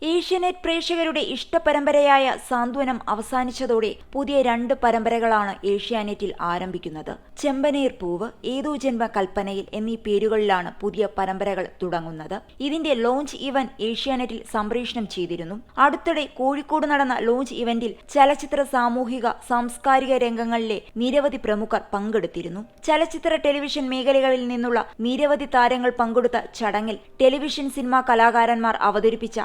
E Asianet പ്രേക്ഷകരുടെ ഇഷ്ടപരമ്പരയായ സാന്ത്വനം അവസാനിച്ചതോടെ പുതിയ രണ്ട് പരമ്പരകളാണ് ഏഷ്യാനെറ്റിൽ ആരംഭിക്കുന്നത്. ചെമ്പനീർ പൂവ് ഏതോ ജന്മ കൽപ്പനയിൽ എന്നീ പേരുകളിലാണ് പുതിയ പരമ്പരകൾ തുടങ്ങുന്നത്. ഇതിന്റെ ലോഞ്ച് ഇവന്റ് ഏഷ്യാനെറ്റിൽ സംപ്രേഷണം ചെയ്തിരുന്നു. അടുത്തിടെ കോഴിക്കോട് നടന്ന ലോഞ്ച് ഇവന്റിൽ ചലച്ചിത്ര സാമൂഹിക സാംസ്കാരിക രംഗങ്ങളിലെ നിരവധി പ്രമുഖർ പങ്കെടുത്തിരുന്നു. ചലച്ചിത്ര ടെലിവിഷൻ മേഖലകളിൽ നിന്നുള്ള നിരവധി താരങ്ങൾ പങ്കെടുത്ത ചടങ്ങിൽ ടെലിവിഷൻ സിനിമാ കലാകാരന്മാർ അവതരിപ്പിച്ച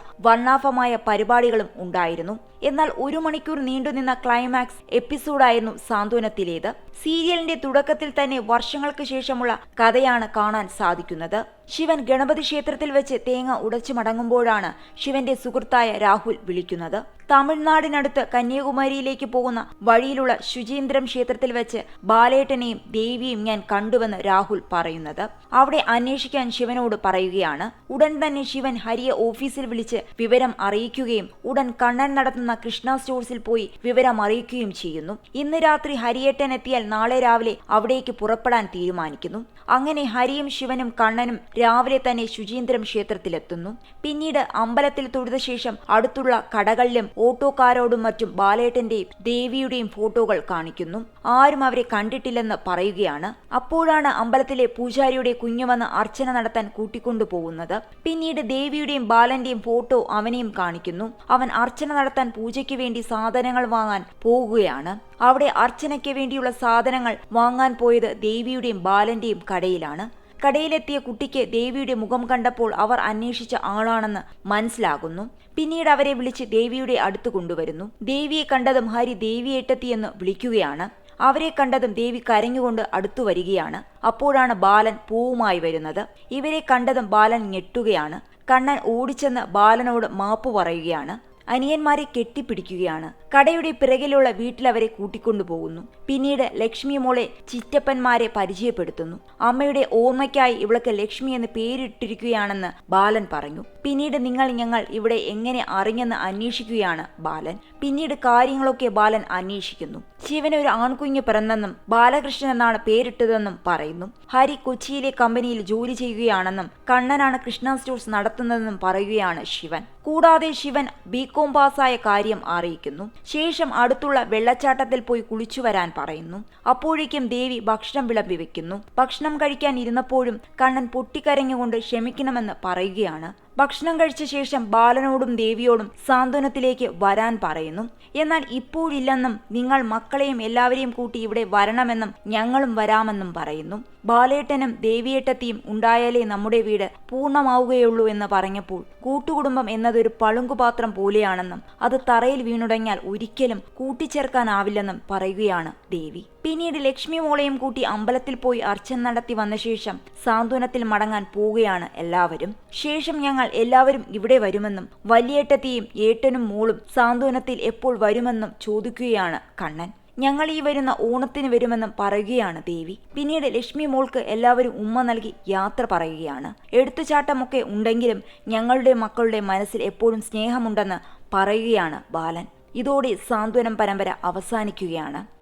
വർണാഭമായ പരിപാടികളും ഉണ്ടായിരുന്നു. എന്നാൽ ഒരു മണിക്കൂർ നീണ്ടുനിന്ന ക്ലൈമാക്സ് എപ്പിസോഡായിരുന്നു സാന്ത്വനത്തിലേത്. സീരിയലിന്റെ തുടക്കത്തിൽ തന്നെ വർഷങ്ങൾക്ക് ശേഷമുള്ള കഥയാണ് കാണാൻ സാധിക്കുന്നത്. ശിവൻ ഗണപതി ക്ഷേത്രത്തിൽ വെച്ച് തേങ്ങ ഉടച്ചു മടങ്ങുമ്പോഴാണ് ശിവന്റെ സുഹൃത്തായ രാഹുൽ വിളിക്കുന്നത്. തമിഴ്നാടിനടുത്ത് കന്യാകുമാരിയിലേക്ക് പോകുന്ന വഴിയിലുള്ള ശുചീന്ദ്രം ക്ഷേത്രത്തിൽ വെച്ച് ബാലേട്ടനെയും ദേവിയും ഞാൻ കണ്ടുവെന്ന് രാഹുൽ പറയുന്നത്. അവിടെ അന്വേഷിക്കാൻ ശിവനോട് പറയുകയാണ്. ഉടൻ തന്നെ ശിവൻ ഹരിയെ ഓഫീസിൽ വിളിച്ച് വിവരം അറിയിക്കുകയും ഉടൻ കണ്ണൻ നടത്തുന്ന കൃഷ്ണ സ്റ്റോഴ്സിൽ പോയി വിവരം അറിയിക്കുകയും ചെയ്യുന്നു. ഇന്ന് രാത്രി ഹരിയേട്ടൻ എത്തിയാൽ നാളെ രാവിലെ അവിടേക്ക് പുറപ്പെടാൻ തീരുമാനിക്കുന്നു. അങ്ങനെ ഹരിയും ശിവനും കണ്ണനും രാവിലെ തന്നെ ശുചീന്ദ്രം ക്ഷേത്രത്തിലെത്തുന്നു. പിന്നീട് അമ്പലത്തിൽ തൊഴുത ശേഷം അടുത്തുള്ള കടകളിലും ഓട്ടോക്കാരോടും മറ്റും ബാലേട്ടന്റെയും ദേവിയുടെയും ഫോട്ടോകൾ കാണിക്കുന്നു. ആരും അവരെ കണ്ടിട്ടില്ലെന്ന് പറയുകയാണ്. അപ്പോഴാണ് അമ്പലത്തിലെ പൂജാരിയുടെ കുഞ്ഞു വന്ന് അർച്ചന നടത്താൻ കൂട്ടിക്കൊണ്ടുപോകുന്നത് പിന്നീട് ദേവിയുടെയും ബാലന്റെയും ഫോട്ടോ അവനെയും കാണിക്കുന്നു. അവൻ അർച്ചന നടത്താൻ പൂജയ്ക്ക് വേണ്ടി സാധനങ്ങൾ വാങ്ങാൻ പോകുകയാണ്. അവിടെ അർച്ചനയ്ക്ക് വേണ്ടിയുള്ള സാധനങ്ങൾ വാങ്ങാൻ പോയത് ദേവിയുടെയും ബാലന്റെയും കടയിലാണ്. കടയിലെത്തിയ കുട്ടിക്ക് ദേവിയുടെ മുഖം കണ്ടപ്പോൾ അവർ അന്വേഷിച്ച ആളാണെന്ന് മനസ്സിലാകുന്നു. പിന്നീട് അവരെ വിളിച്ച് ദേവിയുടെ അടുത്ത് കൊണ്ടുവരുന്നു. ദേവിയെ കണ്ടതും ഹരി ദേവിയേട്ടെത്തിയെന്ന് വിളിക്കുകയാണ്. അവരെ കണ്ടതും ദേവി കരഞ്ഞുകൊണ്ട് അടുത്തു വരികയാണ്. അപ്പോഴാണ് ബാലൻ പൂവുമായി വരുന്നത്. ഇവരെ കണ്ടതും ബാലൻ ഞെട്ടുകയാണ്. കണ്ണൻ ഓടിച്ചെന്ന് ബാലനോട് മാപ്പ് പറയുകയാണ്. അനിയന്മാരെ കെട്ടിപ്പിടിക്കുകയാണ്. കടയുടെ പിറകിലുള്ള വീട്ടിലവരെ കൂട്ടിക്കൊണ്ടുപോകുന്നു. പിന്നീട് ലക്ഷ്മി മോളെ ചിറ്റപ്പന്മാരെ പരിചയപ്പെടുത്തുന്നു. അമ്മയുടെ ഓർമ്മയ്ക്കായി ഇവൾക്ക് ലക്ഷ്മി എന്ന് പേരിട്ടിരിക്കുകയാണെന്ന് ബാലൻ പറഞ്ഞു. പിന്നീട് നിങ്ങൾ ഞങ്ങൾ ഇവിടെ എങ്ങനെ അറിഞ്ഞെന്ന് അന്വേഷിക്കുകയാണ് ബാലൻ. പിന്നീട് കാര്യങ്ങളൊക്കെ ബാലൻ അന്വേഷിക്കുന്നു. ശിവന് ഒരു ആൺകുഞ്ഞ് പിറന്നെന്നും ബാലകൃഷ്ണൻ എന്നാണ് പേരിട്ടതെന്നും പറയുന്നു. ഹരി കൊച്ചിയിലെ കമ്പനിയിൽ ജോലി ചെയ്യുകയാണെന്നും കണ്ണനാണ് കൃഷ്ണ സ്റ്റോഴ്സ് നടത്തുന്നതെന്നും പറയുകയാണ് ശിവൻ. കൂടാതെ ശിവൻ ബികോം പാസ്സായ കാര്യം അറിയിക്കുന്നു. ശേഷം അടുത്തുള്ള വെള്ളച്ചാട്ടത്തിൽ പോയി കുളിച്ചു വരാൻ പറയുന്നു. അപ്പോഴേക്കും ദേവി ഭക്ഷണം വിളമ്പി വെക്കുന്നു ഭക്ഷണം കഴിക്കാൻ ഇരുന്നപ്പോഴും കണ്ണൻ പൊട്ടിക്കരഞ്ഞുകൊണ്ട് ക്ഷമിക്കണമെന്ന് പറയുകയാണ്. ഭക്ഷണം കഴിച്ച ശേഷം ബാലനോടും ദേവിയോടും സാന്ത്വനത്തിലേക്ക് വരാൻ പറയുന്നു. എന്നാൽ ഇപ്പോഴില്ലെന്നും നിങ്ങൾ മക്കളെയും എല്ലാവരെയും കൂട്ടി ഇവിടെ വരണമെന്നും ഞങ്ങളും വരാമെന്നും പറയുന്നു. ബാലേട്ടനും ദേവിയേട്ടത്തിയും ഉണ്ടായാലേ നമ്മുടെ വീട് പൂർണമാവുകയുള്ളൂ എന്ന് പറഞ്ഞപ്പോൾ കൂട്ടുകുടുംബം എന്നതൊരു പളുങ്കുപാത്രം പോലെയാണെന്നും അത് തറയിൽ വീണുടങ്ങിയാൽ ഒരിക്കലും കൂട്ടിച്ചേർക്കാനാവില്ലെന്നും പറയുകയാണ് ദേവി. പിന്നീട് ലക്ഷ്മി മോളെയും കൂട്ടി അമ്പലത്തിൽ പോയി അർച്ചന നടത്തി വന്ന ശേഷം സാന്ത്വനത്തിൽ മടങ്ങാൻ പോവുകയാണ് എല്ലാവരും. ശേഷം എല്ലാവരും ഇവിടെ വരുമെന്നും വലിയേട്ടത്തെയും ഏട്ടനും മോളും സാന്ത്വനത്തിൽ എപ്പോൾ വരുമെന്നും ചോദിക്കുകയാണ് കണ്ണൻ. ഞങ്ങൾ ഈ വരുന്ന ഓണത്തിന് വരുമെന്നും പറയുകയാണ് ദേവി. പിന്നീട് ലക്ഷ്മി മോൾക്ക് എല്ലാവരും ഉമ്മ നൽകി യാത്ര പറയുകയാണ്. എടുത്തുചാട്ടമൊക്കെ ഉണ്ടെങ്കിലും ഞങ്ങളുടെ മക്കളുടെ മനസ്സിൽ എപ്പോഴും സ്നേഹമുണ്ടെന്ന് പറയുകയാണ് ബാലൻ. ഇതോടെ സാന്ത്വനം പരമ്പര അവസാനിക്കുകയാണ്.